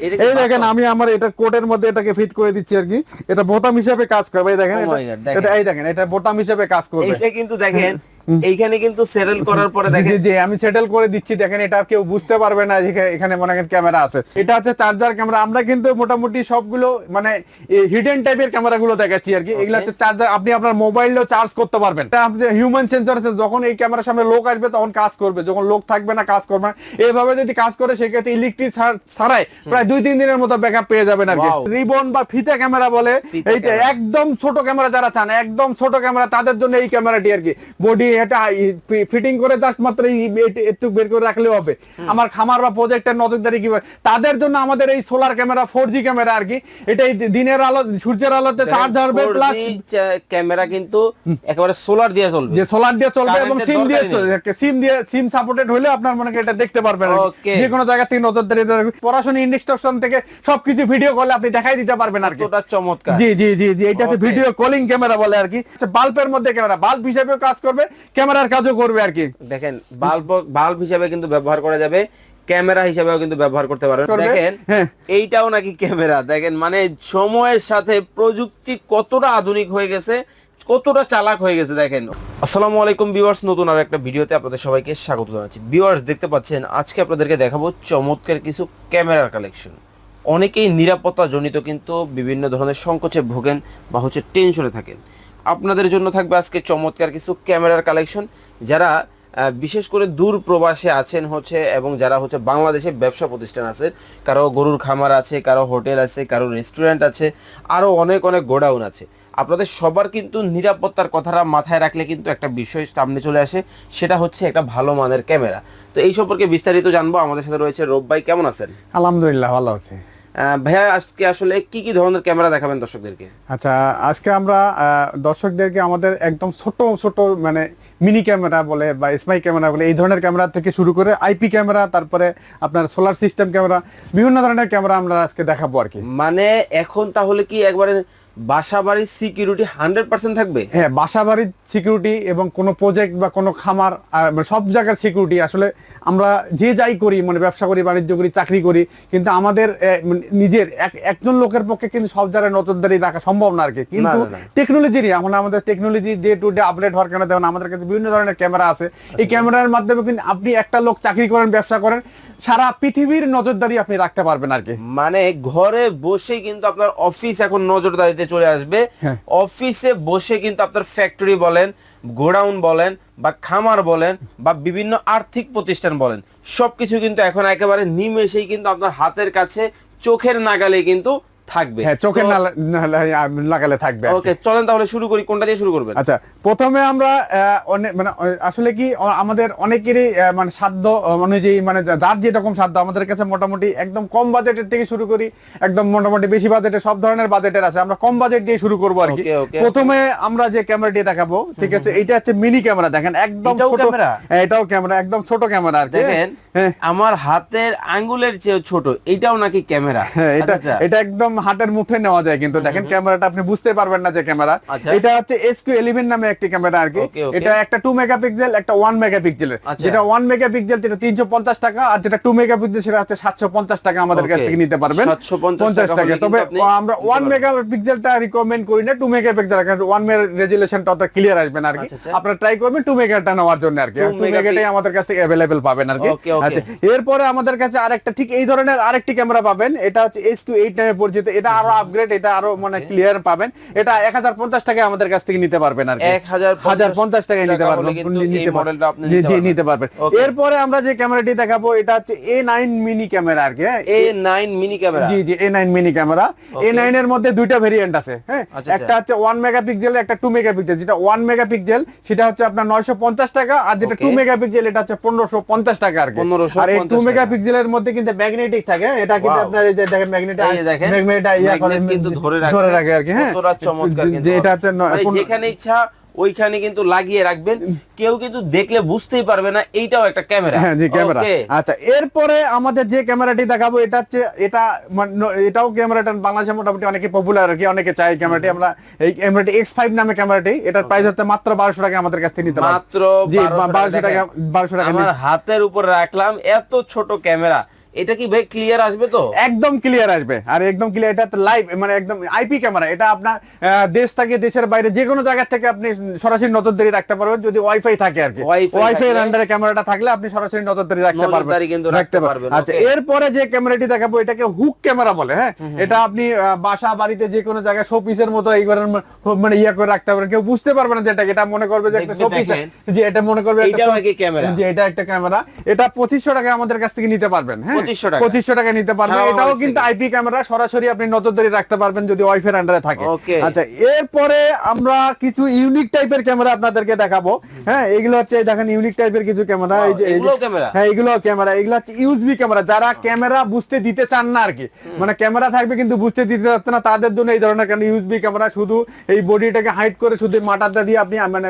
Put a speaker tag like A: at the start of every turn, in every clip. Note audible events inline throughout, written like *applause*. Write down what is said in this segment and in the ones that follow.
A: এই দেখেন আমি আমার এটা কোটের মধ্যে এটাকে ফিট করে দিচ্ছি আর কি। এটা বোতাম হিসেবে কাজ করবে। এই দেখেন
B: Oh দেখেন।
A: এটা এই দেখেন এটা বোতাম হিসেবে কাজ করবে।
B: এটা কিন্তু দেখেন *laughs* এইখানে কিন্তু সেটেল করার পরে দেখেন
A: জি, জি, আমি সেটেল করে দিচ্ছি। দেখেন এটা কেউ বুঝতে পারবে না যে এখানে মনে করেন ক্যামেরা আছে। এটা হচ্ছে চার্জার ক্যামেরা আমরা কিন্তু মোটামুটি সবগুলো মানে হিডেন টাইপের ক্যামেরা গুলো দেখাচ্ছি আর কি। এগুলো হচ্ছে চার্জার আপনি আপনার মোবাইলেও চার্জ করতে পারবেন। এটা আপনি হিউম্যান সেন্সর আছে যখন এই ক্যামেরার সামনে লোক আসবে তখন কাজ করবে। যখন লোক থাকবে না কাজ করবে না। এইভাবে যদি কাজ করে সেক্ষেত্রে ইলেকট্রিক ছাড়াই প্রায় দুই তিন দিনের মতো ব্যাকআপ পেয়ে যাবেন আর কি। রিবন বা ফিতা ক্যামেরা বলে এইটা একদম ছোট ক্যামেরা যারা চান একদম ছোট ক্যামেরা তাদের জন্য এই ক্যামেরাটি আর কি। বডি এটা ফিটিং করে জাস্ট মাত্র একটু বের করে রাখলেও হবে। আমার খামার বা প্রজেক্টের নজরদারি কি তাদের জন্য আমাদের এই solar camera four G camera আর কি এটা দিনের আলো সূর্যের আলোতে চার্জ হবে প্লাস
B: ক্যামেরা কিন্তু একেবারে সোলার দিয়ে চলবে।
A: যে সোলার দিয়ে চলবে এবং সিম দিয়ে
B: নেই।
A: সিম দিয়ে সিম সাপোর্টেড হলে আপনার মনে এটা দেখতে পারবেন. যে কোনো জায়গা থেকে নজরদারি। পড়াশোনা ইনস্ট্রাকশন থেকে সবকিছু ভিডিও করলে আপনি দেখাই দিতে পারবেন আর কি।
B: কতটা চমৎকার।
A: জি জি জি জি
B: Okay.
A: ভিডিও কলিং ক্যামেরা বলে আর কি। বাল্বের মধ্যে ক্যামেরা বাল্ব হিসেবেও কাজ করবে। ক্যামেরার কাজও করবে আর কি।
B: দেখেন বাল্ব বাল্ব হিসাবে কিন্তু ব্যবহার করা যাবে ক্যামেরা হিসাবেও কিন্তু ব্যবহার করতে পারবেন দেখেন
A: হ্যাঁ।
B: এইটাও নাকি ক্যামেরা। দেখেন মানে সময়ের সাথে প্রযুক্তি কতটা আধুনিক হয়ে গেছে কতটা চালাক হয়ে গেছে দেখেন। আসসালামু আলাইকুম ভিউয়ার্স নতুন আর একটা ভিডিওতে আপনাদের সবাইকে স্বাগত জানাচ্ছি। ভিউয়ার্স দেখতে পাচ্ছেন আজকে আপনাদেরকে দেখাবো চমৎকার কিছু ক্যামেরার কালেকশন অনেকেই নিরাপত্তা জনিত কিন্তু বিভিন্ন ধরনের সংকোচে ভোগেন বা হচ্ছে টেনশনে থাকেন। আপনাদের জন্য থাকবে আজকে চমৎকার কিছু ক্যামেরার কালেকশন। যারা বিশেষ করে দূর প্রবাসে আছেন হচ্ছে এবং যারা হচ্ছে বাংলাদেশে ব্যবসা প্রতিষ্ঠান আছে, কারও গরুর খামার আছে, কারও হোটেল আছে, কারও রেস্টুরেন্ট আছে আরও অনেক অনেক গোডাউন আছে। আপনাদের সবার কিন্তু নিরাপত্তার কথাটা মাথায় রাখলে কিন্তু একটা বিষয় সামনে চলে আসে, সেটা হচ্ছে একটা ভালো মানের ক্যামেরা। তো এই সম্পর্কে বিস্তারিত জানব। আমাদের সাথে রয়েছে রোব ভাই, কেমন আছেন?
A: আলহামদুলিল্লাহ, ভালো আছে।
B: ভাইয়া আজকে আসলে কি কি ধরনের ক্যামেরা দেখাবেন দর্শকদেরকে?
A: আচ্ছা আজকে আমরা দর্শকদেরকে আমাদের একদম ছোট ছোট মানে মিনি ক্যামেরা বলে বা স্মাই ক্যামেরা বলে এই ধরনের ক্যামেরা থেকে শুরু করে আইপি ক্যামেরা তারপরে আপনার সোলার সিস্টেম ক্যামেরা বিভিন্ন ধরনের ক্যামেরা আমরা আজকে দেখাবো আর কি।
B: মানে এখন তাহলে কি একবারে বাসা বাড়ির সিকিউরিটি হান্ড্রেড পার্সেন্ট থাকবে?
A: হ্যাঁ বাসা বাড়ির সিকিউরিটি এবং কোনো প্রজেক্ট বা কোনো খামার মানে সব জায়গার সিকিউরিটি আসলে আমরা যে যাই করি মানে ব্যবসা করি বাণিজ্য করি চাকরি করি কিন্তু আমাদের মানে নিজের এক- একজন লোকের পক্ষে কিন্তু সব জায়গায় নজরদারি রাখা সম্ভব না আর কি। কিন্তু। টেকনোলজিরই আমরা আমাদের technology day to day update হওয়ার কারণে দেখুন আমাদের কাছে বিভিন্ন ধরনের ক্যামেরা আছে। এই ক্যামেরার মাধ্যমে কিন্তু আপনি একটা লোক চাকরি করেন ব্যবসা করেন সারা পৃথিবীর নজরদারি আপনি রাখতে পারবেন আর কি।
B: মানে ঘরে বসে কিন্তু আপনার অফিস এখন নজরদারিতে চলে আসবে
A: হ্যাঁ।
B: অফিসে বসে কিন্তু আপনার ফ্যাক্টরি বলেন গোডাউন বলেন বা খামার বলেন বা বিভিন্ন আর্থিক প্রতিষ্ঠান বলেন সবকিছু কিন্তু এখন একেবারে নিমেষেই কিন্তু আপনার হাতের কাছে চোখের নাগালে কিন্তু থাকবে।
A: হ্যাঁ না লাগালে থাকবে
B: ওকে চলেন তাহলে শুরু করি কোনটা দিয়ে শুরু করবেন?
A: আচ্ছা প্রথমে আমরা মানে আসলে কি আমাদের অনেকেরই মানে সাধ্য অনুযায়ী মানে যার যেরকম সাধ্য আমাদের কাছে মোটামুটি একদম কম বাজেটের থেকে শুরু করি একদম মোটামুটি বেশি বাজেটের সব ধরনের বাজেটের আছে আমরা কম বাজেট দিয়ে শুরু করব আর কি। প্রথমে আমরা যে ক্যামেরাটি দেখাবো ঠিক আছে এটা হচ্ছে মিনি ক্যামেরা দেখেন একদম
B: এটাও
A: ছোট
B: ক্যামেরা?
A: হ্যাঁ, এটাও ক্যামেরা একদম ছোট ক্যামেরা আর কি।
B: দেখেন
A: হ্যাঁ।
B: আমার হাতের আঙ্গুলের চেয়ে ছোট এটাও নাকি ক্যামেরা।
A: হ্যাঁ এটা
B: আচ্ছা,
A: এটা একদম হাতের মুঠে নেওয়া যায় কিন্তু দেখেন ক্যামেরাটা আপনি বুঝতে পারবেন না যে ক্যামেরা
B: আচ্ছা।
A: এটা হচ্ছে এসকিউ ইলেভেন নামে একটি ক্যামেরা আর কি. এটা একটা টু মেগাপিক্সেল একটা ওয়ান মেগাপিক্সেল
B: আচ্ছা।
A: যেটা ওয়ান মেগাপিক্সেল যেটা তিনশো পঞ্চাশ টাকা আর যেটা টু মেগাপিক্সেল সেটা হচ্ছে সাতশো পঞ্চাশ টাকা আমাদের কাছ থেকে নিতে পারবেন পঞ্চাশ
B: টাকা
A: তবে আমরা ওয়ান। মেগাপিক্সেলটা রিকমেন্ড করি না টু মেগাপিক্সেল কারণ ওয়ান মেগা রেজুলেশনটা অত ক্লিয়ার আসবে না আর কি
B: আচ্ছা।
A: আপনারা ট্রাই করবেন টু মেগাটা নেওয়ার জন্য আর কি টু মেগাটাই আমাদের কাছ থেকে অ্যাভেলেবেল পাবেন আর কি. আচ্ছা এরপরে আমাদের কাছে আরেকটা ঠিক এই ধরনের আরেকটি ক্যামেরা পাবেন এটা হচ্ছে এস টু এইট নামে পরিচিত এটা আরও আপগ্রেড এটা আরও মানে ক্লিয়ার পাবেন। এটা এক হাজার পঞ্চাশ টাকায় আমাদের কাছ থেকে নিতে পারবেন আর কি।
B: 1050
A: হাজার পঞ্চাশ টাকায় নিতে পারবেন। নিতে
B: মডেলটা আপনি
A: পারবেন জি নিতে পারবেন। এরপরে আমরা যে ক্যামেরাটি দেখাবো এটা হচ্ছে এ নাইন মিনি ক্যামেরা আর কি হ্যাঁ?
B: মিনি ক্যামেরা
A: জি জি মিনি ক্যামেরা এর মধ্যে দুইটা ভেরিয়েন্ট আছে হ্যাঁ?
B: আচ্ছা,
A: একটা হচ্ছে ওয়ান মেগাপিক্সেল একটা মেগাপিক্সেল যেটা ওয়ান মেগাপিক্সেল সেটা হচ্ছে আপনার নয়শো পঞ্চাশ টাকা আর যেটা
B: Okay.
A: টু মেগাপিক্সেল এটা হচ্ছে পনেরোশো পঞ্চাশ টাকা আর কি।
B: 1550
A: আর এই টু
B: টাকা।
A: মেগাপিক্সেলের মধ্যে কিন্তু ম্যাগনেটিক থাকে এটা কিন্তু আপনার এই যে দেখেন ম্যাগনেট
B: এই যে দেখেন,
A: ম্যাগনেট ইয়া করে
B: কিন্তু ধরে রাখছে।
A: ধরে রাখে আর কি হ্যাঁ।
B: চমৎকার কিন্তু
A: এটা
B: যেখানে ইচ্ছা ওইখানে কিন্তু লাগিয়ে রাখবেন। কেউ কিন্তু দেখলে বুঝতেই পারবে না এইটাও একটা ক্যামেরা।
A: হ্যাঁ জি ক্যামেরা। আচ্ছা এরপরে আমাদের যে ক্যামেরাটি দেখাবো এটা হচ্ছে এটা এটাও ক্যামেরাটা বাংলাদেশে মোটামুটি অনেকে পপুলার আর কি অনেকে চাই ক্যামেরাটি। আমরা এই ক্যামেরাটি এক্স ফাইভ নামে ক্যামেরাটি। এটার প্রাইস হচ্ছে মাত্র বারোশো টাকা আমাদের কাছ থেকে নিতে
B: মাত্র
A: বারোশো টাকা বারোশো টাকা
B: আমার হাতের উপর রাখলাম এত ছোট ক্যামেরা। এটা কি ভাই ক্লিয়ার আসবে তো?
A: একদম ক্লিয়ার আসবে। আর একদম ক্লিয়ার এটা লাইভ মানে একদম আইপি ক্যামেরা এটা আপনার দেশ থেকে দেশের বাইরে যে কোনো জায়গা থেকে আপনি সরাসরি নজরদারি রাখতে পারবেন যদি ওয়াইফাই থাকে আর কি। ওয়াইফাই এর আন্ডারে ক্যামেরাটা থাকলে আপনি সরাসরি নজরদারি রাখতে পারবেন।
B: কিন্তু রাখতে পারবেন,
A: আচ্ছা এরপরে যে ক্যামেরাটি দেখাবো এটাকে হুক ক্যামেরা বলে হ্যাঁ? এটা আপনি বাসা বাড়িতে যে কোনো জায়গায় শোপিসের মতো এই ঘরের মানে ইয়ে করে রাখতে পারবেন। কেউ বুঝতে পারবে না যে এটা এটা মনে করবে যে একটা শোপিস যে এটা মনে করবে একটা
B: এইটাও
A: show- যে এটা একটা ক্যামেরা এটা পঁচিশশো টাকা আমাদের কাছ থেকে নিতে পারবেন হ্যাঁ?
B: 2500?
A: পঁচিশশো টাকা। নিতে পারবেন এটাও কিন্তু আইপি ক্যামেরা সরাসরি আপনি নজরদারি রাখতে পারবেন যদি ওয়াইফাই আন্ডারে থাকে। আচ্ছা এরপরে আমরা কিছু ইউনিক টাইপের ক্যামেরা আপনাদেরকে দেখাবো। হ্যাঁ এগুলো হচ্ছে দেখেন ইউনিক টাইপের কিছু ক্যামেরা। এই যে? হ্যাঁ এগুলো ক্যামেরা। এগুলো হচ্ছে ইউএসবি ক্যামেরা। যারা ক্যামেরা বুঝতে দিতে চান না আর কি। মানে ক্যামেরা থাকবে কিন্তু বুঝতে দিতে যাচ্ছে না তাদের জন্য এই ধরনের ইউএসবি ক্যামেরা? শুধু এই বডিটাকে হাইড করে শুধু মাটাটা দিয়ে আপনি মানে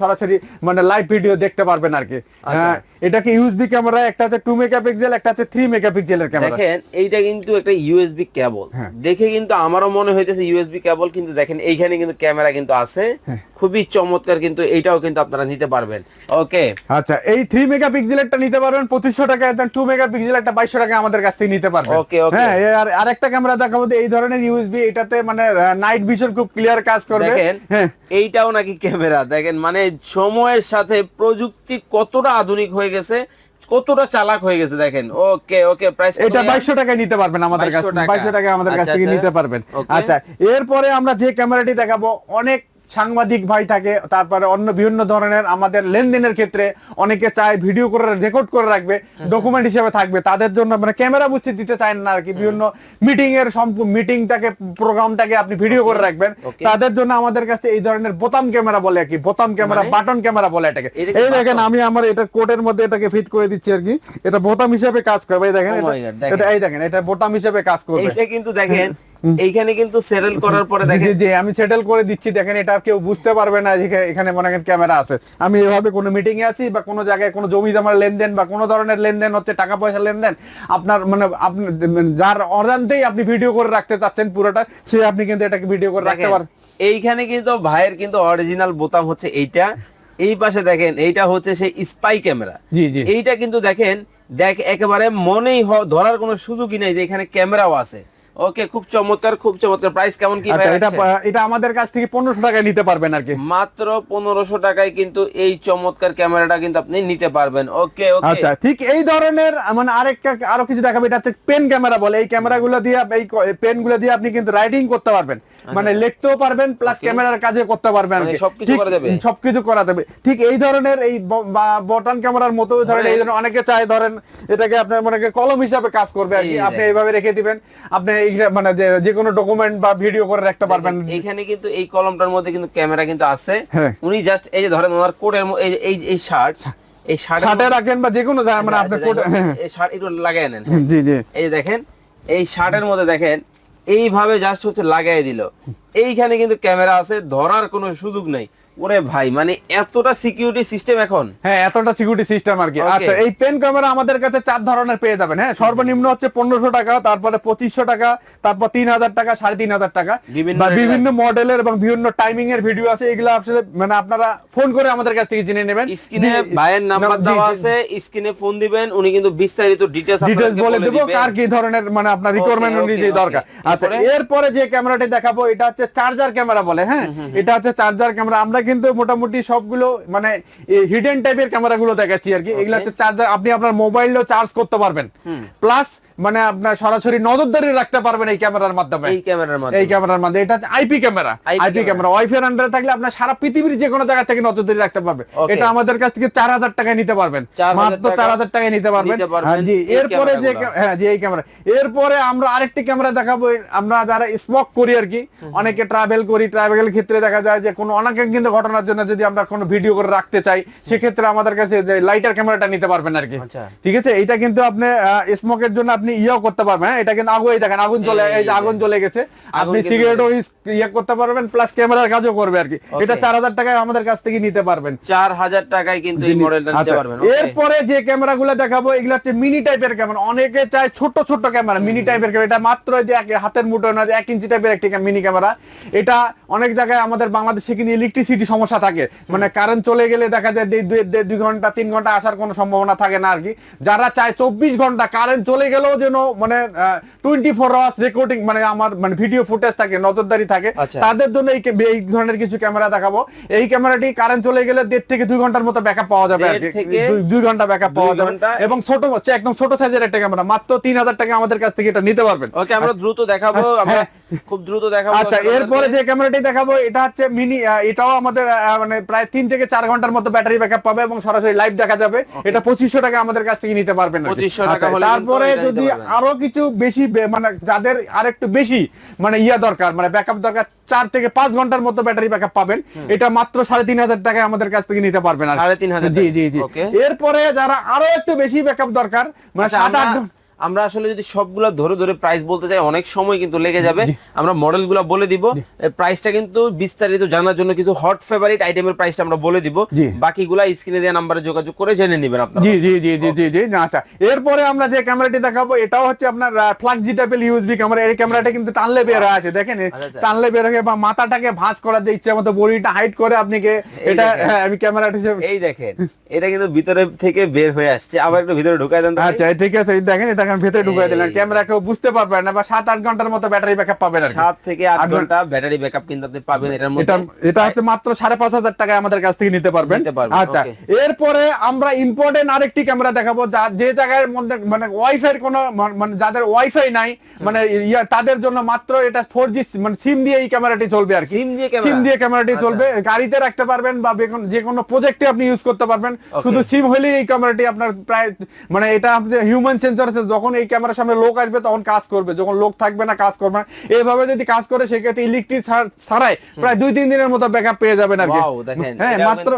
A: সরাসরি মানে লাইভ ভিডিও দেখতে পারবেন আর কি।
B: আচ্ছা।
A: হ্যাঁ, এটাকে ইউএসবি ক্যামেরা একটা হচ্ছে টু মেগাপিক্সেল একটা হচ্ছে থ্রি মেগাপিক্সেলের ক্যামেরা
B: দেখেন এইটা কিন্তু একটা ইউএসবি কেবল
A: হ্যাঁ।
B: দেখে কিন্তু আমারও মনে হইতেছে ইউএসবি কেবল কিন্তু দেখেন এইখানে কিন্তু ক্যামেরা কিন্তু আছে।
A: হ্যাঁ।
B: খুবই চমৎকার কিন্তু এইটাও কিন্তু আপনারা নিতে পারবেন। ওকে
A: আচ্ছা এই থ্রি মেগাপিক্সেলেরটা নিতে পারবেন পঁচিশশো টাকা টু মেগাপিক্সেল একটা বাইশশো টাকা আমাদের কাছ থেকে নিতে পারবেন।
B: Okay, okay.
A: হ্যাঁ আর আরেকটা ক্যামেরা দেখাবো এই ধরনের ইউএসবি এটাতে মানে নাইট ভিশন খুব ক্লিয়ার কাজ করবে।
B: দেখেন
A: হ্যাঁ।
B: এইটাও নাকি ক্যামেরা দেখেন মানে সময়ের সাথে প্রযুক্তি কতটা আধুনিক হয়ে গেছে কতটা চালাক হয়ে গেছে দেখেন ওকে ওকে প্রাইস
A: এটা বাইশশো টাকায় নিতে পারবেন আমাদের কাছ
B: 2200 টাকা।
A: বাইশশো টাকা আমাদের কাছ
B: আচ্ছা,
A: থেকে
B: আচ্ছা।
A: নিতে পারবেন আচ্ছা এরপরে আমরা যে ক্যামেরাটি দেখাবো অনেক সাংবাদিক ভাই থাকে তারপরে অন্য বিভিন্ন ধরনের আমাদের লেনদেনের ক্ষেত্রে অনেকে চায় ভিডিও করে রেকর্ড করে রাখবে ডকুমেন্ট হিসেবে থাকবে। তাদের জন্য মানে ক্যামেরা বুঝতে দিতে চায় না আর কি। বিভিন্ন মিটিং এর মিটিংটাকে প্রোগ্রামটাকে আপনি ভিডিও করে রাখবেন। তাদের জন্য আমাদের কাছে এই ধরনের বোতাম ক্যামেরা বলে আর কি বোতাম ক্যামেরা? বাটন ক্যামেরা বলে এটাকে। এই দেখেন আমি আমার এটা কোটের মধ্যে এটাকে ফিট করে দিচ্ছি আর কি। এটা বোতাম হিসেবে কাজ করবে। এই দেখেন
B: Oh
A: এটা-। এটা এই দেখেন এটা বোতাম হিসেবে কাজ করবে।
B: এইটা কিন্তু দেখেন এইখানে কিন্তু সেটেল করার পরে দেখেন
A: যে আমি সেটেল করে দিচ্ছি। দেখেন এটা কেউ বুঝতে পারবে না যে এখানে মনে করেন ক্যামেরা আছে। আমি এভাবে কোনো মিটিং এ আছি বা কোনো জায়গায় কোনো জমি জমার লেনদেন বা কোনো ধরনের লেনদেন হচ্ছে টাকা পয়সা লেনদেন আপনার মানে আপনি যার অজান্তেই আপনি ভিডিও করে রাখতে চাচ্ছেন পুরোটা সে আপনি কিন্তু এটাকে ভিডিও করে রাখতে পারেন
B: এইখানে কিন্তু ভাইয়ের কিন্তু অরিজিনাল বোতাম হচ্ছে এইটা। এই পাশে দেখেন এইটা হচ্ছে সেই স্পাই ক্যামেরা
A: জি, জি।
B: এইটা কিন্তু দেখেন দেখ একেবারে মনেই ধরার কোনো সুযোগই নাই যে এখানে ক্যামেরাও আছে। ওকে খুব চমৎকার খুব চমৎকার। প্রাইস কেমন কি
A: আচ্ছা এটা এটা আমাদের কাছ থেকে পনেরোশো টাকায় নিতে পারবেন আর কি।
B: মাত্র পনেরোশো টাকায় কিন্তু এই চমৎকার ক্যামেরাটা কিন্তু আপনি নিতে পারবেন। ওকে ওকে
A: আচ্ছা ঠিক এই ধরনের মানে আরেকটা আরও কিছু দেখাবো। এটা হচ্ছে পেন ক্যামেরা বলে। এই ক্যামেরাগুলো দিয়ে এই পেনগুলো দিয়ে আপনি কিন্তু রাইডিং করতে পারবেন। মানে লিখতেও পারবেন প্লাস. ক্যামেরার কাজে করতে পারবেন
B: মানে। সবকিছু করা যাবে?
A: সবকিছু করা যাবে। ঠিক এই ধরনের এই বটন ক্যামেরার মতো ধরেন
B: মানে-
A: এই ধরনের অনেকে চায় ধরেন এটাকে আপনার মনে কলম হিসাবে কাজ করবে আর কি। আপনি এইভাবে রেখে দিবেন। আপনি মানে যে যে কোনো ডকুমেন্ট বা ভিডিও করে রাখতে পারবেন।
B: কিন্তু এই কলমটার মধ্যে কিন্তু ক্যামেরা কিন্তু আছে।
A: হ্যাঁ।
B: উনি জাস্ট এই যে ধরেন ওনার কোটের এই শার্ট এই শার্ট
A: শার্টে রাখেন বা যে কোনো জায়গায় মানে আপনি কোট- হ্যাঁ,
B: এই শার্ট একটু নেন
A: জি জি।
B: এই দেখেন এই শার্টের মধ্যে দেখেন এইভাবে জাস্ট হচ্ছে লাগাই দিল। এইখানে কিন্তু ক্যামেরা আছে ধরার কোনো সুযোগ নাই। ওরে ভাই মানে এতটা সিকিউরিটি সিস্টেম এখন?
A: হ্যাঁ এতটা সিকিউরিটি সিস্টেম আর কি। আচ্ছা এই পেন ক্যামেরা আমাদের কাছে চার ধরনের পেয়ে যাবেন। হ্যাঁ সর্বনিম্ন হচ্ছে পনেরোশো টাকা তারপরে পঁচিশশো টাকা তারপর তিন হাজার টাকা সাড়ে তিন হাজার টাকা।
B: বিভিন্ন
A: মডেলের এবং বিভিন্ন টাইমিং এর ভিডিও আছে এগুলো আসলে মানে আপনারা ফোন করে আমাদের কাছ থেকে জেনে নেবেন।
B: স্ক্রিনে ভাইয়ের নাম্বার দেওয়া আছে স্ক্রিনে ফোন দিবেন উনি কিন্তু বিস্তারিত ডিটেইলস
A: বলে দেবো কার কি ধরনের মানে আপনার রিকোয়ারমেন্ট অনুযায়ী দরকার। আচ্ছা
B: এরপরে?
A: এরপরে যে ক্যামেরাটি দেখাবো এটা হচ্ছে চার্জার ক্যামেরা বলে হ্যাঁ? এটা হচ্ছে চার্জার ক্যামেরা আমরা কিন্তু মোটামুটি সবগুলো মানে হিডেন টাইপের ক্যামেরাগুলো দেখাচ্ছি আর কি। এগুলো চার্জার আপনি আপনার মোবাইলও চার্জ করতে পারবেন। প্লাস মানে আপনার সরাসরি নজরদারি রাখতে পারবেন এই ক্যামেরার মাধ্যমে।
B: এই ক্যামেরার মাধ্যমে।
A: এই ক্যামেরার মাধ্যমে। এটা IP camera. IP
B: camera.
A: WiFi আন্ডারে থাকলে আপনার সারা পৃথিবীর যে কোনো জায়গা থেকে নজরদারি রাখতে পারবে। এটা আমাদের কাছ থেকে চার হাজার টাকায় নিতে পারবেন। মাত্র
B: টাকা
A: চার হাজার টাকায় নিতে পারবেন। হ্যাঁ, জি এরপরে যে হ্যাঁ জি এই ক্যামেরা। এরপরে আমরা আরেকটি ক্যামেরা দেখাবো। আমরা যারা স্মক করি আর কি অনেকে ট্রাভেল করি। ট্রাভেলের ক্ষেত্রে দেখা যায় যে কোনো অনাকাঙ্ক্ষিত ঘটনার জন্য যদি আমরা কোনো ভিডিও করে রাখতে চাই সেক্ষেত্রে আমাদের কাছে যে লাইটার ক্যামেরাটা নিতে পারবেন আর কি।
B: আচ্ছা।
A: ঠিক আছে? এটা কিন্তু আপনি স্মোকের জন্য আপনি আপনি ইয়েও করতে পারবেন হ্যাঁ? এটা কিন্তু আগুন দেখেন আগুন চলে
B: এই
A: যে। আগুন চলে গেছে। আপনি সিগারেটও ইয়ে করতে পারবেন প্লাস ক্যামেরার কাজও করবে আর কি। এটা চার হাজার টাকায় আমাদের কাছ থেকে নিতে পারবেন।
B: চার হাজার টাকায় কিন্তু এই মডেলটা নিতে
A: আচ্ছা,
B: পারবেন
A: এরপরে যে ক্যামেরাগুলো দেখাবো এগুলো হচ্ছে মিনি টাইপের ক্যামেরা অনেকে চায় ছোট ছোট ক্যামেরা মিনি টাইপের ক্যামেরা এটা মাত্র যে হাতের মুঠো না এক ইঞ্চি টাইপের একটি মিনি ক্যামেরা এটা অনেক জায়গায় আমাদের বাংলাদেশে কিন্তু ইলেকট্রিসিটি সমস্যা থাকে। মানে কারেন্ট চলে গেলে দেখা যায় দুই- দুই দুই- দুই ঘণ্টা তিন ঘণ্টা আসার কোনো সম্ভাবনা থাকে না আর কি। যারা চায় চব্বিশ ঘণ্টা কারেন্ট চলে গেলেও যেন মানে টোয়েন্টি ফোর আওয়ার্স রেকর্ডিং মানে আমার মানে ভিডিও ফুটেজ থাকে নজরদারি থাকে
B: আচ্ছা।
A: তাদের জন্য এই এই ধরনের কিছু ক্যামেরা দেখাবো এই ক্যামেরাটি কারেন্ট চলে গেলে দেড় থেকে দুই ঘণ্টার মতো ব্যাকআপ পাওয়া যাবে। দুই- ঘণ্টা ব্যাকআপ পাওয়া যাবে। এবং ছোট হচ্ছে একদম ছোট সাইজের একটা ক্যামেরা মাত্র তিন হাজার টাকা আমাদের কাছ থেকে এটা নিতে পারবেন
B: ওকে আমরা দ্রুত দেখাবো আমরা খুব দ্রুত দেখাবো
A: আচ্ছা এরপরে যে ক্যামেরাটি দেখাবো এটা হচ্ছে মিনি এটাও আমাদের মানে প্রায় তিন থেকে চার ঘণ্টার মতো ব্যাটারি ব্যাকআপ পাবে এবং সরাসরি লাইভ দেখা যাবে। এটা পঁচিশশো টাকা আমাদের কাছ থেকে নিতে পারবেন
B: 2500 টাকা
A: আচ্ছা,
B: হলে
A: তারপরে যদি আরও কিছু বেশি মানে যাদের আরেকটু বেশি মানে ইয়া দরকার মানে ব্যাকআপ দরকার চার থেকে পাঁচ ঘণ্টার মতো ব্যাটারি ব্যাকআপ পাবেন। এটা মাত্র সাড়ে তিন হাজার টাকায় আমাদের কাছ থেকে নিতে পারবেন।
B: সাড়ে তিন হাজার
A: জি জি জি। এরপরে যারা আরও একটু বেশি ব্যাকআপ দরকার মানে
B: আচ্ছা,
A: সাত আট
B: আমরা- আসলে যদি সবগুলা ধরে ধরে প্রাইস বলতে যাই অনেক সময় কিন্তু লেগে যাবে। আমরা মডেলগুলো বলে দিব। প্রাইসটা কিন্তু বিস্তারিত জানার জন্য কিছু হট ফেভারিট আইটেমের প্রাইসটা আমরা বলে দিব। বাকিগুলা স্ক্রিনে দেওয়া নাম্বারে যোগাযোগ করে জেনে নেবেন আপনারা।
A: জি জি জি জি জি জি। আচ্ছা। এরপরে আমরা যে ক্যামেরাটি দেখাবো এটাও হচ্ছে আপনার ফ্লাগ জি টাইপের ইউএসবি ক্যামেরা এই ক্যামেরাটা কিন্তু টানলে বের হয়ে আছে দেখেন।
B: আচ্ছা, আচ্ছা।
A: টানলে বের হয়ে বা মাথাটাকে ভাঁজ করার যে ইচ্ছা মতো বডিটা হাইট করে আপনি এটা হ্যাঁ আমি ক্যামেরাটি হিসেবে
B: এই দেখেন। এটা কিন্তু ভিতরে থেকে বের হয়ে আসছে। আবার একটু ভিতরে ঢুকাই দেন
A: আচ্ছা ঠিক আছে দেখেন এটা আমি ভেতরে ঢুকাই দিলাম। ক্যামেরা কেউ বুঝতে পারবে না বা সাত আট ঘণ্টার মতো ব্যাটারি ব্যাকআপ পাবেন আর।
B: সাত থেকে আট ঘণ্টা ব্যাটারি ব্যাকআপ কিন্তু আপনি পাবেন এটার মধ্যে।
A: এটা এটা হচ্ছে মাত্র সাড়ে পাঁচ হাজার টাকায় আমাদের কাছ থেকে নিতে পারবেন। আচ্ছা এরপরে আমরা ইম্পর্টেন্ট আরেকটি ক্যামেরা দেখাবো যা যে জায়গার মধ্যে মানে ওয়াইফাই এর কোনো মানে যাদের ওয়াইফাই নাই মানে ইয়া তাদের জন্য মাত্র এটা ফোর জি মানে সিম দিয়ে এই ক্যামেরাটি চলবে আর কি।
B: সিম দিয়ে ক্যামেরা।
A: সিম দিয়ে ক্যামেরাটি
B: আচ্ছা।
A: চলবে। গাড়িতে রাখতে পারবেন বা যে কোনো প্রজেক্টে আপনি ইউজ করতে পারবেন. শুধু সিম হলেই এই ক্যামেরাটি আপনার প্রায় মানে এটা হিউম্যান সেন্সর আছে যখন এই ক্যামেরার সামনে লোক আসবে তখন কাজ করবে। যখন লোক থাকবে না কাজ করবে না। এইভাবে যদি কাজ করে সেক্ষেত্রে ইলেকট্রিক ছাড়াই প্রায় দুই তিন দিনের মতো ব্যাকআপ পেয়ে যাবেন আর কি। হ্যাঁ মাত্র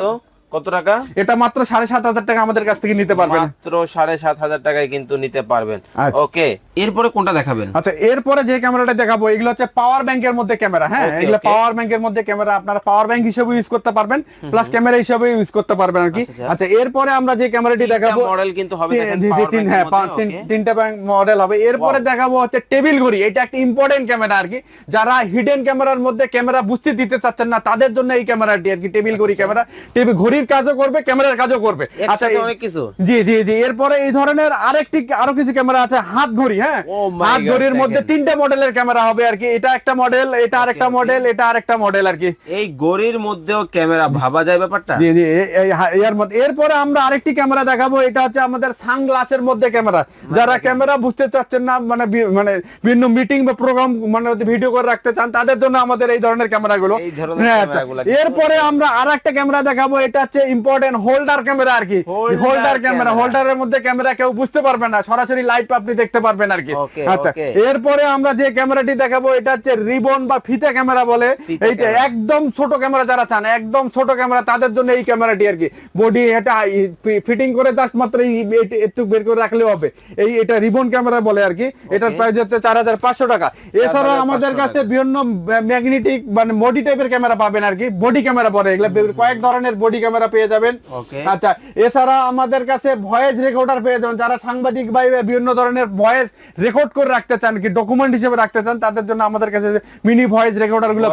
B: কত টাকা?
A: এটা মাত্র সাড়ে সাত হাজার টাকা আমাদের কাছ থেকে নিতে পারবেন।
B: মাত্র সাড়ে সাত হাজার টাকায় কিন্তু নিতে পারবেন।
A: আচ্ছা।
B: ওকে এরপরে কোনটা দেখাবেন?
A: আচ্ছা এরপরে যে ক্যামেরাটা দেখাবো এগুলো হচ্ছে পাওয়ার ব্যাংকের মধ্যে ক্যামেরা হ্যাঁ? এগুলো. পাওয়ার ব্যাংকের মধ্যে ক্যামেরা আপনারা পাওয়ার ব্যাংক হিসেবে ইউজ করতে পারবেন প্লাস ক্যামেরা হিসেবে ইউজ করতে পারবেন আর কি।
B: আচ্ছা, আচ্ছা।
A: আচ্ছা এরপরে আমরা যে ক্যামেরাটি দেখাবো
B: model কিন্তু হবে দেখেন
A: তিন- হ্যাঁ তিনটা ব্যাংক মডেল হবে। এরপরে দেখাবো হচ্ছে টেবিল ঘড়ি এটা একটা ইম্পর্টেন্ট ক্যামেরা আর কি। যারা হিডেন ক্যামেরার মধ্যে ক্যামেরা বুঝতে দিতে চাচ্ছেন না তাদের জন্য এই ক্যামেরাটি আর কি টেবিল ঘড়ি ক্যামেরা। টেবিল ঘড়ির কাজও করবে ক্যামেরার কাজও করবে। আচ্ছা
B: অনেক কিছু।
A: জি জি জি। এরপরে এই ধরনের আরেকটি আরও কিছু ক্যামেরা আছে হাত ঘড়ি হ্যাঁ? হাত ঘড়ির মধ্যে তিনটা মডেলের ক্যামেরা হবে আর কি। এটা একটা মডেল এটা আরেকটা মডেল এটা আরেকটা মডেল আর কি।
B: এই গড়ির মধ্যেও ক্যামেরা ভাবা যায় ব্যাপারটা?
A: জি জি এই এর মধ্যে এরপরে আমরা আরেকটি ক্যামেরা দেখাবো এটা হচ্ছে আমাদের সানগ্লাসের মধ্যে ক্যামেরা। যারা ক্যামেরা বুঝতে চাচ্ছেন না মানে মানে বিভিন্ন মিটিং বা প্রোগ্রাম মানে ভিডিও করে রাখতে চান তাদের জন্য আমাদের এই ধরনের ক্যামেরাগুলো। হ্যাঁ, আচ্ছা। এরপরে আমরা আর একটা ক্যামেরা দেখাবো এটা হচ্ছে ইম্পর্টেন্ট হোল্ডার ক্যামেরা আর কি। হোল্ডার ক্যামেরা হোল্ডারের মধ্যে ক্যামেরা কেউ বুঝতে পারবে না সরাসরি লাইভ আপনি দেখতে পারবেন আর কি। আচ্ছা এরপরে আমরা যে ক্যামেরাটি দেখাবো এটা হচ্ছে রিবন বা ফিতে ক্যামেরা বলে। এইটা একদম ছোট ক্যামেরা যারা চান একদম ছোট ক্যামেরা তাদের জন্য এই ক্যামেরাটি আর কি। বডি এটা ফিটিং করে জাস্ট মাত্র একটু বের করে রাখলেও হবে। এই এটা রিবন ক্যামেরা বলে আর কি। এটার প্রাইস হচ্ছে চার হাজার পাঁচশো টাকা। এছাড়াও
B: 4,500
A: আমাদের কাছে বিভিন্ন ম্যাগনেটিক মানে বডি টাইপের ক্যামেরা পাবেন আর কি। বডি ক্যামেরা বলে এগুলো কয়েক ধরনের বডি ক্যামেরা পেয়ে যাবেন। আচ্ছা এছাড়া আমাদের কাছে ভয়েস রেকর্ডার পেয়ে যাবেন। যারা সাংবাদিক বা বিভিন্ন ধরনের ভয়েস রেকর্ড করে রাখতে চান কি ডকুমেন্ট হিসেবে রাখতে চান তাদের জন্য আমাদের কাছে মিনি ভয়েস রেকর্ডারগুলো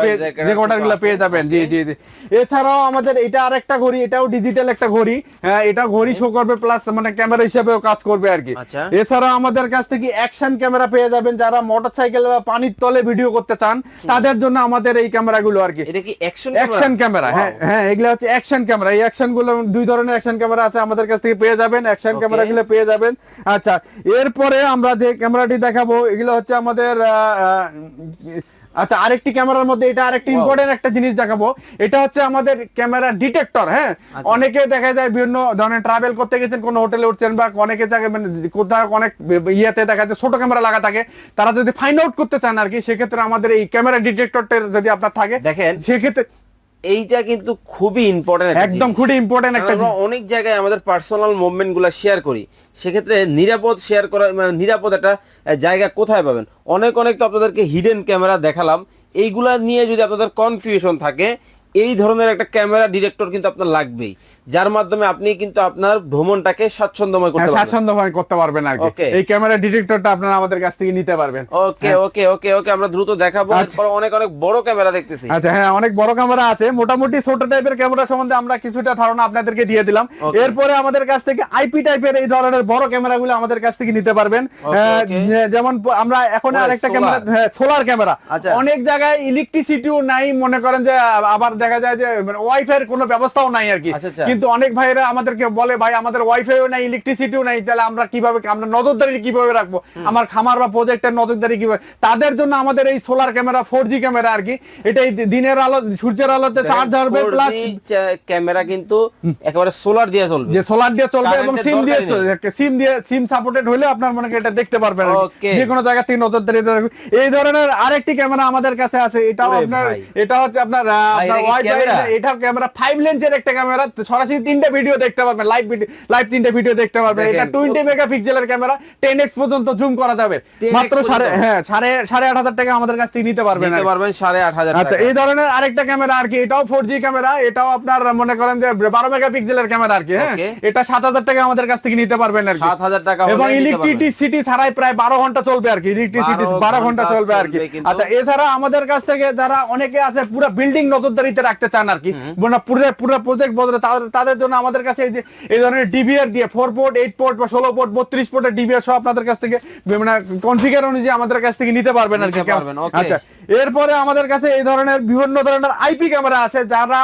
B: রেকর্ডারগুলো
A: পেয়ে যাবেন। জি জি জি। এছাড়াও আমাদের এটা আরেকটা ঘড়ি এটাও ডিজিটাল একটা ঘড়ি। হ্যাঁ, এটা ঘড়ি শো করবে প্লাস মানে ক্যামেরা হিসেবেও কাজ করবে আর কি।
B: আচ্ছা।
A: এছাড়াও আমাদের কাছ থেকে অ্যাকশন ক্যামেরা পেয়ে যাবেন। যারা মোটরসাইকেল বা পানির তলে ভিডিও করতে চান তাদের জন্য আমাদের এই ক্যামেরাগুলো আর কি।
B: এটা কি অ্যাকশন
A: ক্যামেরা হ্যাঁ হ্যাঁ এগুলো হচ্ছে অ্যাকশন ক্যামেরা অ্যাকশনগুলো দুই ধরনের অ্যাকশন ক্যামেরা আছে আমাদের কাছ থেকে পেয়ে যাবেন অ্যাকশন. ক্যামেরা গুলো পেয়ে যাবেন। আচ্ছা এরপরে আমরা যে ক্যামেরাটি দেখাবো এগুলো হচ্ছে আমাদের আচ্ছা আরেকটি ক্যামেরার মধ্যে এটা আরেকটি ইম্পর্টেন্ট একটা জিনিস দেখাবো। এটা হচ্ছে আমাদের ক্যামেরা ডিটেক্টর হ্যাঁ?
B: আচ্ছা।
A: অনেকে দেখা যায় বিভিন্ন ধরনের ট্রাভেল করতে গেছেন কোন হোটেলে উঠছেন বা অনেকে জায়গায় মানে কোথাও অনেক ইয়েতে দেখা যায় ছোট ক্যামেরা লাগা থাকে। তারা যদি ফাইন্ড আউট করতে চান আর কি সেক্ষেত্রে আমাদের এই ক্যামেরা ডিটেক্টরটা যদি আপনার থাকে
B: দেখেন
A: সেক্ষেত্রে
B: এইটা কিন্তু খুবই ইম্পর্টেন্ট
A: একদম খুবই ইম্পর্টেন্ট একটা
B: অনেক জায়গায় আমাদের পার্সোনাল মুভমেন্টগুলা শেয়ার করি। সেক্ষেত্রে নিরাপদ শেয়ার করা মানে নিরাপদ একটা জায়গা কোথায় পাবেন? অনেক অনেক তো আপনাদেরকে হিডেন ক্যামেরা দেখালাম। এইগুলা নিয়ে যদি আপনাদের কনফিউশন থাকে এই ধরনের একটা ক্যামেরা ডিরেক্টর কিন্তু আপনার লাগবেই। যার মাধ্যমে আপনি কিন্তু আপনার ভ্রমণটাকে স্বাচ্ছন্দ্যময় করতে
A: হ্যাঁ,
B: পারবেন
A: স্বাচ্ছন্দ্যময় করতে পারবেন আর এই ক্যামেরা ডিটেক্টরটা আপনারা আমাদের কাছ থেকে নিতে পারবেন
B: ওকে ওকে ওকে ওকে আমরা দ্রুত দেখাবো
A: হ্যাঁ। আচ্ছা।
B: এরপর অনেক অনেক বড় ক্যামেরা দেখতেছি
A: আচ্ছা হ্যাঁ অনেক বড় ক্যামেরা আছে মোটামুটি ছোট টাইপের ক্যামেরা সম্বন্ধে আমরা কিছুটা ধারণা আপনাদেরকে দিয়ে দিলাম. এরপরে আমাদের কাছ থেকে আইপি টাইপের এই ধরনের বড় ক্যামেরাগুলো আমাদের কাছ থেকে নিতে পারবেন
B: Okay,
A: আহ,
B: okay.
A: যে- যেমন আমরা এখন আরেকটা ক্যামেরা হ্যাঁ সোলার ক্যামেরা। অনেক জায়গায় ইলেকট্রিসিটিও নাই মনে করেন যে আবার দেখা যায় যে ওয়াইফাই এর কোনো ব্যবস্থাও নাই আর কি
B: আচ্ছা, আচ্ছা।
A: কিন্তু অনেক ভাইরা আমাদেরকে বলে ভাই আমাদের ওয়াইফাইও নাই ইলেকট্রিসিটিও নাই তাহলে আমরা কীভাবে আমরা নজরদারি কীভাবে রাখব? আমার খামার বা প্রজেক্টের নজরদারি কীভাবে? তাদের জন্য আমাদের এই solar camera four G camera আর কি এটা এই দিনের আলো সূর্যের আলোতে চার্জ হবে প্লাস
B: ক্যামেরা কিন্তু একেবারে সোলার দিয়ে চলবে।
A: যে সোলার দিয়ে চলবে এবং সিম দিয়ে
B: নেই।
A: সিম দিয়ে সিম সাপোর্টেড হলে আপনার মনে এটা দেখতে পারবেন. যে কোনো জায়গা থেকে নজরদারি। এই ধরনের আরেকটি ক্যামেরা আমাদের কাছে আছে। এটাও আপনার এটা হচ্ছে আপনার ওয়াইফাই
B: camera?
A: এটা ক্যামেরা ফাইভ লেন্সের একটা ক্যামেরা সরাসরি তিনটে ভিডিও দেখতে পারবেন লাইভ ভিডিও লাইভ তিনটে ভিডিও দেখতে পারবেন। এটা টোয়েন্টি মেগাপিক্সেলের ক্যামেরা টেন এক্স পর্যন্ত জুম করা যাবে। মাত্র সাড়ে হ্যাঁ সাড়ে সাড়ে আট হাজার টাকা আমাদের কাছ থেকে নিতে পারবেন
B: নিতে পারবেন সাড়ে আট হাজার
A: আচ্ছা এই ধরনের আরেকটা ক্যামেরা আর কি এটাও ফোর জি ক্যামেরা এটাও আপনার মনে করেন যে বারো মেগাপিক্সেলের ক্যামেরা আর কি হ্যাঁ? এটা সাত হাজার টাকা আমাদের কাছ থেকে নিতে পারবেন আর
B: সাত হাজার টাকা
A: এবং ইলেকট্রিসিটি ছাড়াই প্রায় বারো ঘণ্টা চলবে আর কি ইলেকট্রিসিটি বারো ঘণ্টা
B: ঘণ্টা
A: চলবে আর কি। আচ্ছা এছাড়া আমাদের কাছ থেকে যারা অনেকে আছে পুরো বিল্ডিং নজরদারিতে রাখতে চান আর কি মানে পুরো পুরো প্রজেক্ট বদলে তাদের- তাদের জন্য আমাদের কাছে এই যে এই ধরনের ডিবিআর দিয়ে ফোর পোর্ট এইট পোর্ট বা ষোলো পোর্ট বত্রিশ পোর্টের ডিবিআর সব আপনাদের কাছ থেকে মানে কনফিগার অনুযায়ী আমাদের কাছ থেকে নিতে পারবেন আর কি। আচ্ছা এরপরে আমাদের কাছে এই ধরনের বিভিন্ন ধরনের আইপি ক্যামেরা আছে যারা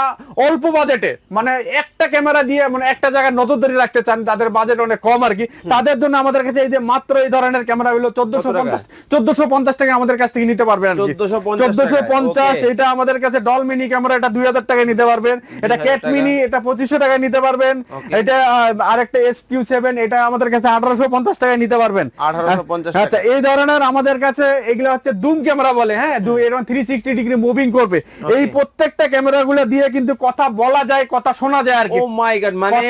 A: অল্প বাজেটে মানে একটা ক্যামেরা দিয়ে মানে একটা জায়গায় নজরদারি রাখতে চান তাদের বাজেট অনেক কম আর কি তাদের জন্য আমাদের কাছে এই যে মাত্র এই ধরনের ক্যামেরা গুলো চোদ্দশো পঞ্চাশ চোদ্দশো পঞ্চাশ টাকা আমাদের কাছ থেকে নিতে পারবেন আর কি।
B: 1450
A: চোদ্দশো পঞ্চাশ এটা আমাদের কাছে ডল মিনি ক্যামেরা এটা দুই হাজার টাকায় নিতে পারবেন। এটা
B: 2000
A: ক্যাট মিনি এটা পঁচিশশো টাকায় নিতে পারবেন। এটা আরেকটা এস কিউ সেভেন এটা আমাদের কাছে আঠারোশো পঞ্চাশ টাকায় নিতে পারবেন।
B: 1850 টাকা।
A: আচ্ছা এই ধরনের আমাদের কাছে এগুলো হচ্ছে দুম ক্যামেরা বলে হ্যাঁ এরকম থ্রি সিক্সটি ডিগ্রি মুভিং করবে। এই প্রত্যেকটা ক্যামেরা গুলো দিয়ে কিন্তু কথা বলা যায় কথা শোনা যায় আর কি।
B: ও মাই গড মানে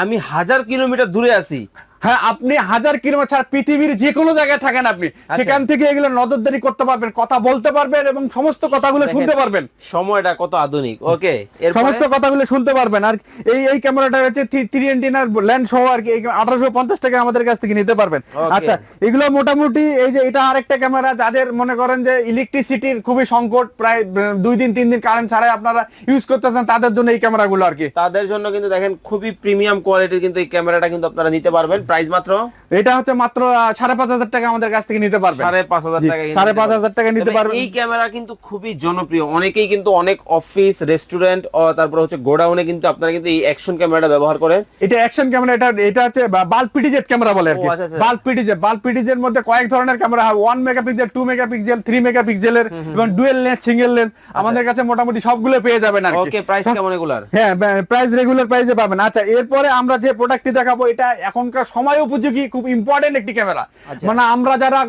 B: আমি হাজার কিলোমিটার দূরে আছি।
A: হ্যাঁ আপনি হাজার কিলোমিটার ছাড়া পৃথিবীর যে কোনো জায়গায় থাকেন আপনি।
B: আচ্ছা।
A: সেখান থেকে এগুলো নজরদারি করতে পারবেন কথা বলতে পারবেন এবং সমস্ত কথাগুলো শুনতে পারবেন।
B: সময়টা কত আধুনিক। ওকে
A: সমস্ত কথাগুলো শুনতে পারবেন। আর এই এই ক্যামেরাটা হচ্ছে থ্রি এন্টিনার ল্যান্ড সহ আর কি আঠারোশো পঞ্চাশ টাকা আমাদের কাছ থেকে নিতে পারবেন। আচ্ছা এগুলো মোটামুটি এই যে এটা আরেকটা ক্যামেরা যাদের মনে করেন যে ইলেকট্রিসিটির খুবই সংকট প্রায় দুই দিন তিন দিন কারেন্ট ছাড়াই আপনারা ইউজ করতেছেন তাদের জন্য এই ক্যামেরাগুলো আর কি।
B: তাদের জন্য কিন্তু দেখেন খুবই প্রিমিয়াম কোয়ালিটির কিন্তু এই ক্যামেরাটা কিন্তু আপনারা নিতে পারবেন। প্রাইস মাত্র
A: এটা হচ্ছে মাত্র সাড়ে পাঁচ হাজার টাকা আমাদের কাছ থেকে নিতে পারবেন।
B: সাড়ে পাঁচ হাজার টাকা
A: সাড়ে পাঁচ হাজার টাকা নিতে
B: তবে
A: পারবেন।
B: এই ক্যামেরা কিন্তু খুবই জনপ্রিয়। অনেকেই কিন্তু অনেক অফিস রেস্টুরেন্ট তারপর হচ্ছে গোডাউনে কিন্তু আপনারা কিন্তু এই অ্যাকশন ক্যামেরাটা ব্যবহার করেন।
A: এটা অ্যাকশন ক্যামেরা এটা এটা হচ্ছে বাল্ব পিটিজেড ক্যামেরা বলে আর কি।
B: ও, আচ্ছা, আচ্ছা।
A: বাল্ব পিটিজেড বাল্ব পিটিজের মধ্যে কয়েক ধরনের ক্যামেরা হয়। One megapixel two megapixel three মেগাপিক্সেলের এবং ডুয়েল লেন্স সিঙ্গেল লেন্স আমাদের কাছে মোটামুটি সবগুলো পেয়ে যাবেন আর
B: ওকে প্রাইস কেমন এগুলার?
A: হ্যাঁ প্রাইস রেগুলার প্রাইসে পাবেন। আচ্ছা এরপরে আমরা যে প্রোডাক্টটি দেখাবো এটা এখনকার সময় উপযোগী খুব ইম্পর্টেন্ট একটি ক্যামেরা
B: আচ্ছা।
A: মানে আমরা যারা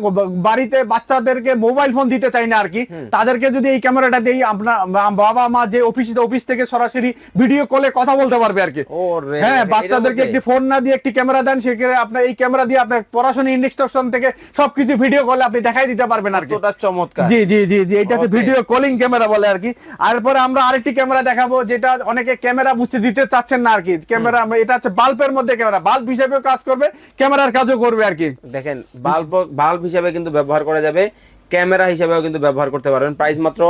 A: বাড়িতে বাচ্চাদেরকে মোবাইল ফোন দিতে চাই না আর কি তাদেরকে যদি এই ক্যামেরাটা দিই আপনার বাবা মা যে অফিস অফিস থেকে সরাসরি ভিডিও কলে কথা বলতে পারবে আর কি হ্যাঁ বাচ্চাদেরকে একটি ফোন না দিয়ে একটি ক্যামেরা দেন সেক্ষেত্রে আপনার এই ক্যামেরা দিয়ে আপনার পড়াশোনা ইনস্ট্রাকশন থেকে সবকিছু ভিডিও কলে আপনি দেখাই দিতে পারবেন আর কি
B: চমৎকার।
A: জি জি জি জি
B: Okay.
A: ভিডিও কলিং ক্যামেরা বলে আর কি তারপরে আমরা আরেকটি ক্যামেরা দেখাবো যেটা অনেকে ক্যামেরা বুঝতে দিতে চাচ্ছেন না আর কি ক্যামেরা এটা হচ্ছে বাল্বের মধ্যে ক্যামেরা বাল্ব হিসেবেও কাজ করবে ক্যামেরার কাজও করবে আর কি।
B: দেখেন বাল্ব বাল্ব হিসেবে কিন্তু ব্যবহার করা যাবে। ক্যামেরা হিসেবেও কিন্তু ব্যবহার করতে পারবেন। প্রাইস মাত্র?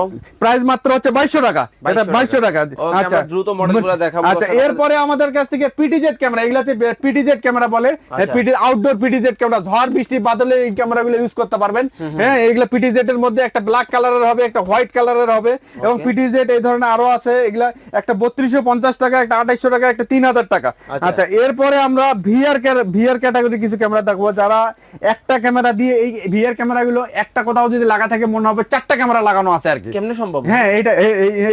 A: প্রাইস মাত্র হচ্ছে বাইশশো টাকা। এটা
B: 2200
A: বাইশশো টাকা।
B: আমরা দ্রুত মডেলগুলো দেখাবো।
A: আচ্ছা এরপরে আমাদের কাছ থেকে পিটিজেড ক্যামেরা এগুলো হচ্ছে পিটিজেড ক্যামেরা বলে
B: আচ্ছা।
A: পিটি আউটডোর পিটিজেড ক্যামেরা ঝড় বৃষ্টি বাদলে এই ক্যামেরাগুলো ইউজ করতে পারবেন। হ্যাঁ এইগুলো পিটিজেড এর মধ্যে একটা ব্ল্যাক কালারের হবে একটা হোয়াইট কালারের হবে। এবং. পিটিজেড এই ধরনের আরও আছে এগুলা একটা বত্রিশশো পঞ্চাশ টাকা একটা আঠাইশশো টাকা একটা তিন হাজার টাকা।
B: আচ্ছা।
A: আচ্ছা এরপরে আমরা ভিআর ভিআর ক্যাটাগরি কিছু ক্যামেরা দেখব। যারা একটা ক্যামেরা দিয়ে এই ভিআর ক্যামেরাগুলো একটা কোথাও যদি লাগা থাকে মনে হবে চারটা ক্যামেরা লাগানো আছে আর কি।
B: কেমনে সম্ভব?
A: হ্যাঁ এটা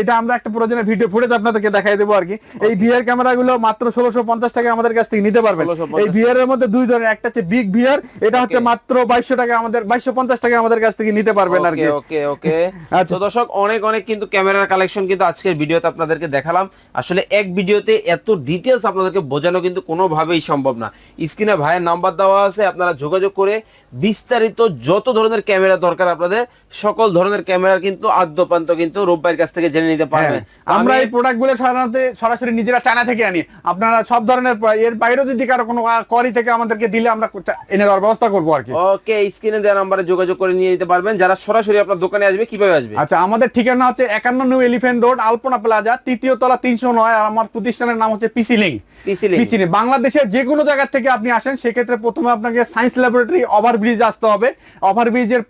A: এটা আমরা একটা প্রয়োজনে ভিডিও ফুটেজ আপনাদেরকে দেখাই দেবো আর কি। এই ভিআর ক্যামেরা গুলো মাত্র ষোলোশো পঞ্চাশ টাকা আমাদের কাছ থেকে নিতে পারবেন। এই ভিআর এর মধ্যে দুই ধরনের একটা হচ্ছে বিগ ভিআর এটা হচ্ছে মাত্র বাইশশো টাকা আমাদের বাইশশো পঞ্চাশ টাকা আমাদের কাছ থেকে নিতে পারবেন আর কি।
B: ওকে ওকে *laughs*
A: আচ্ছা।
B: দর্শক অনেক অনেক কিন্তু ক্যামেরার কালেকশন কিন্তু আজকের ভিডিওতে আপনাদেরকে দেখালাম। আসলে এক ভিডিওতে এত ডিটেলস আপনাদেরকে বোঝানো কিন্তু কোনোভাবেই সম্ভব না। স্ক্রিনে ভাইয়ের নাম্বার দেওয়া আছে আপনারা যোগাযোগ করে বিস্তারিত যত ধরনের ক্যামেরা দরকার আপনাদের সকল ধরনের ক্যামেরা কিন্তু আদ্যপান্ত কিন্তু রোববাইয়ের কাছ থেকে জেনে নিতে পারবেন
A: হ্যাঁ, আমরা এই প্রোডাক্টগুলো সাধারণত সরাসরি নিজেরা চায়না থেকে আনি। আপনারা সব ধরনের এর বাইরেও যদি কারও কোনো করি থেকে আমাদেরকে দিলে আমরা এনে দেওয়ার ব্যবস্থা করব আর কি।
B: ওকে স্ক্রিনে দেওয়া নাম্বারে যোগাযোগ করে নিয়ে নিতে পারবেন। যারা সরাসরি আপনার দোকানে আসবে কীভাবে আসবে?
A: আচ্ছা আমাদের ঠিকানা হচ্ছে একান্ন new elephant road Alpana plaza তৃতীয় তলা তিনশো নয় আর আমার প্রতিষ্ঠানের নাম হচ্ছে পিসি লিঙ্ক।
B: পিসি লিঙ্ক।
A: বাংলাদেশের যে কোনো জায়গা থেকে আপনি আসেন সেক্ষেত্রে প্রথমে আপনাকে সায়েন্স ল্যাবরেটরি ওভারব্রিজ আসতে হবে। ওভারব্রিজের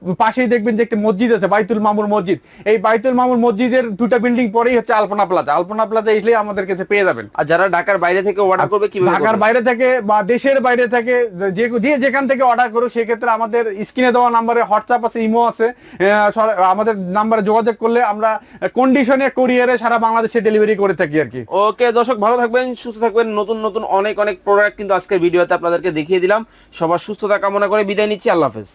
A: পাশেই দেখবেন যে একটি মসজিদ আছে বাইতুল মামুর মসজিদ। এই বাইতুল মামুর মসজিদের দুটো বিল্ডিং পরেই হচ্ছে আলপনা প্লাজা আলপনা প্লাজা এসলে আমাদের কাছে পেয়ে যাবেন।
B: আর যারা ঢাকার বাইরে থেকে অর্ডার করবে কীভাবে
A: ঢাকার বাইরে থেকে বা দেশের বাইরে থেকে যে যে যেখান থেকে অর্ডার করুক সেক্ষেত্রে আমাদের স্ক্রিনে দেওয়া নাম্বারে হোয়াটসঅ্যাপ আছে ইমো আছে। আমাদের নাম্বারে যোগাযোগ করলে আমরা কন্ডিশনে কুরিয়ারে সারা বাংলাদেশে ডেলিভারি করে থাকি আর কি।
B: ওকে দর্শক ভালো থাকবেন সুস্থ থাকবেন। নতুন নতুন অনেক অনেক প্রোডাক্ট কিন্তু আজকের ভিডিওতে আপনাদেরকে দেখিয়ে দিলাম। সবার সুস্থতা কামনা করে বিদায় নিচ্ছি। আল্লাহ হাফেজ।